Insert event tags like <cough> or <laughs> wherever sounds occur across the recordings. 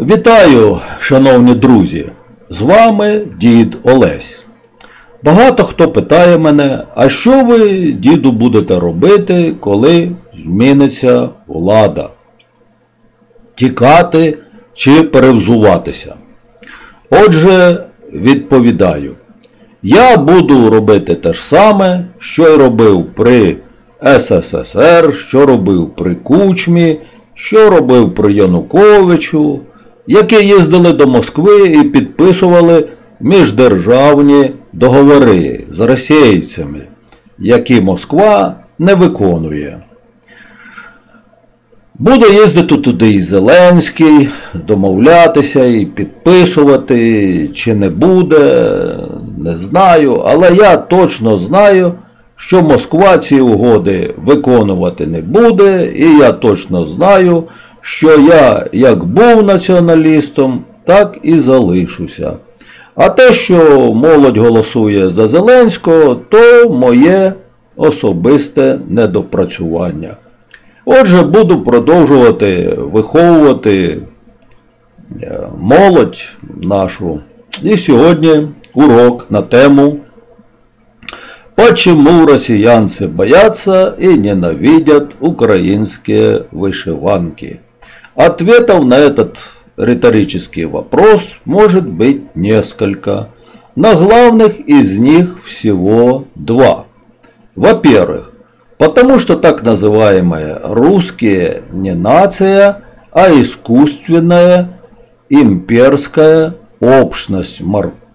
Вітаю, шановні друзі! З вами дід Олесь. Багато хто питає мене, а що ви, діду, будете робити, коли зміниться влада? Тікати чи перевзуватися? Отже, відповідаю. Я буду робити те ж саме, що робив при СССР, що робив при Кучмі, що робив при Януковичу, які їздили до Москви і підписували міждержавні договори з російцями, які Москва не виконує. Буде їздити туди і Зеленський, домовлятися і підписувати, чи не буде, не знаю. Але я точно знаю, що Москва ці угоди виконувати не буде, і я точно знаю, що я як був націоналістом, так і залишуся. А те, що молодь голосує за Зеленського, то моє особисте недопрацювання. Отже, буду продовжувати виховувати е, молодь нашу. І сьогодні урок на тему Почему россиянцы боятся и ненавидят украинские вышиванки? Ответов на этот риторический вопрос может быть несколько. На главных из них всего два. Во-первых, потому что так называемые русские не нация, а искусственная имперская общность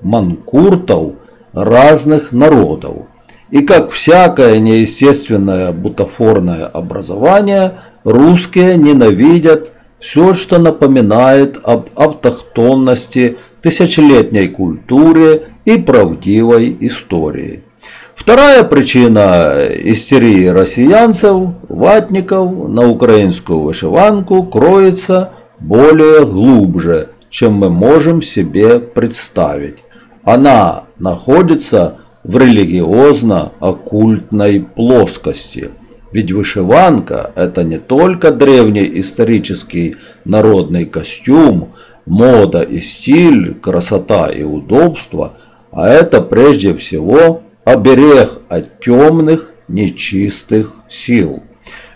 манкуртов разных народов. И как всякое неестественное бутафорное образование, русские ненавидят все, что напоминает об автохтонности, тысячелетней культуре и правдивой истории. Вторая причина истерии россиянцев, ватников на украинскую вышиванку кроется более глубже, чем мы можем себе представить. Она находится в религиозно-оккультной плоскости. Ведь вышиванка – это не только древний исторический народный костюм, мода и стиль, красота и удобство, а это прежде всего оберег от темных, нечистых сил.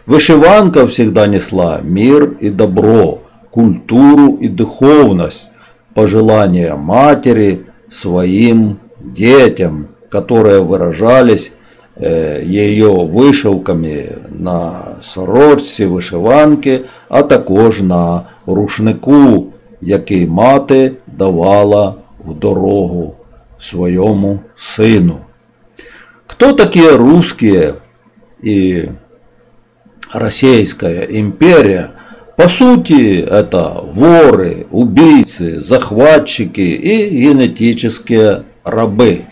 Вышиванка всегда несла мир и добро, культуру и духовность, пожелания матери своим детям, которые выражались ее вишивками на сорочці, вишиванки, а також на рушнику, який мати давала в дорогу своєму сину. Кто такие русские и Российская империя? По сути, это воры, убийцы, захватчики и генетические рабы.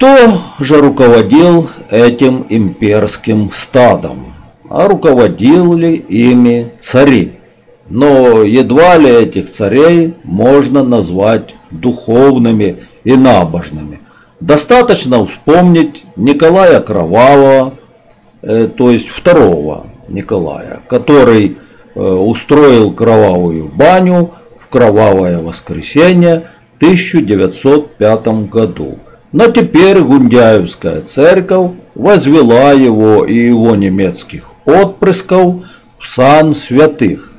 Кто же руководил этим имперским стадом? А руководили ими цари. Но едва ли этих царей можно назвать духовными и набожными. Достаточно вспомнить Николая Кровавого, э, то есть второго Николая, который э, устроил кровавую баню в кровавое воскресенье 1905 году. Но теперь Гундяевская церковь возвела его и его немецких отпрысков в сан святых.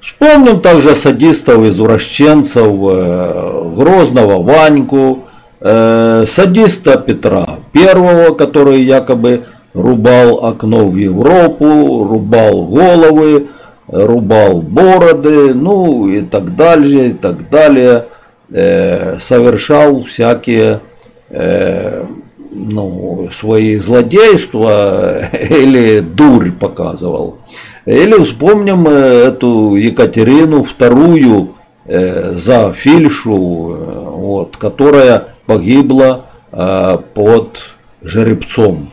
Вспомним также садистов-извращенцев э, Грозного Ваньку, э, садиста Петра I, который якобы рубал окно в Европу, рубал головы, рубал бороды, ну и так далее, и так далее, э, совершал всякие э, ну, свои злодейства <laughs> или дурь показывал. Или вспомним э, эту Екатерину вторую э, за Фильшу, вот, которая погибла под жеребцом.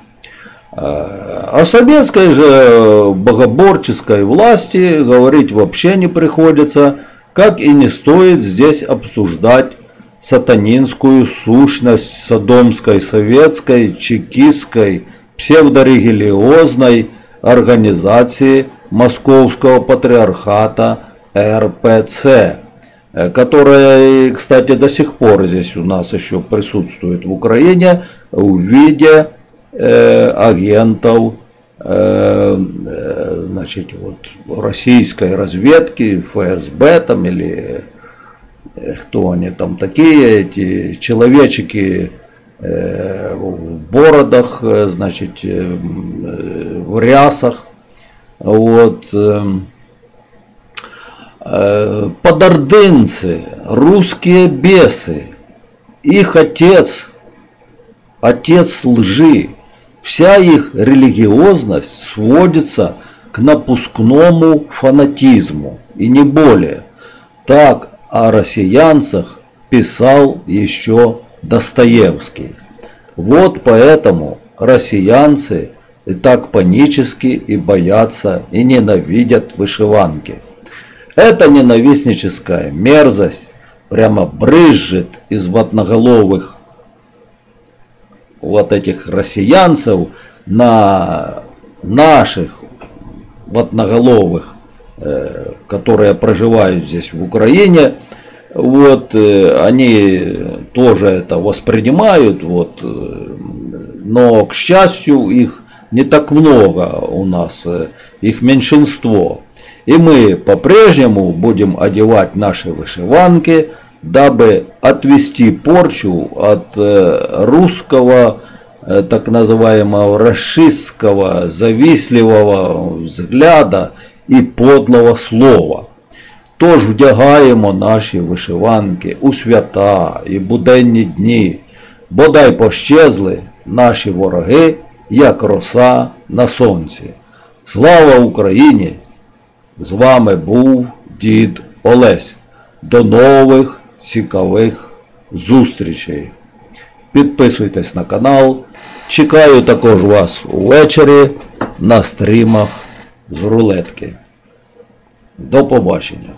О советской же богоборческой власти говорить вообще не приходится, как и не стоит здесь обсуждать сатанинскую сущность содомской, советской, чекистской, псевдорелигиозной организации Московского патриархата РПЦ, э, которая, кстати, до сих пор здесь у нас еще присутствует в Украине в виде э, агентов э, э значит, вот, российской разведки, ФСБ там или кто они там такие, эти человечики э, в бородах, значит, в рясах, вот, эм, Э, подордынцы, русские бесы, их отец, отец лжи, вся их религиозность сводится к напускному фанатизму и не более. Так о россиянцах писал еще Достоевский. Вот поэтому россиянцы и так панически и боятся и ненавидят вышиванки. Эта ненавистническая мерзость прямо брызжет из ватноголовых вот этих россиянцев на наших ватноголовых, э, которые проживают здесь в Украине, вот э, они тоже это воспринимают, вот, э, но к счастью их не так много у нас, их меньшинство. И мы по-прежнему будем одевать наши вышиванки, дабы отвести порчу от э, русского, э, так называемого расистского, завистливого взгляда і подлого слова. Тож вдягаємо наші вишиванки у свята і буденні дні, бодай пощезли наші вороги, як роса на сонці. Слава Україні! З вами був дід Олесь. До нових цікавих зустрічей. Підписуйтесь на канал. Чекаю також вас увечері на стрімах з рулетки. До побачення.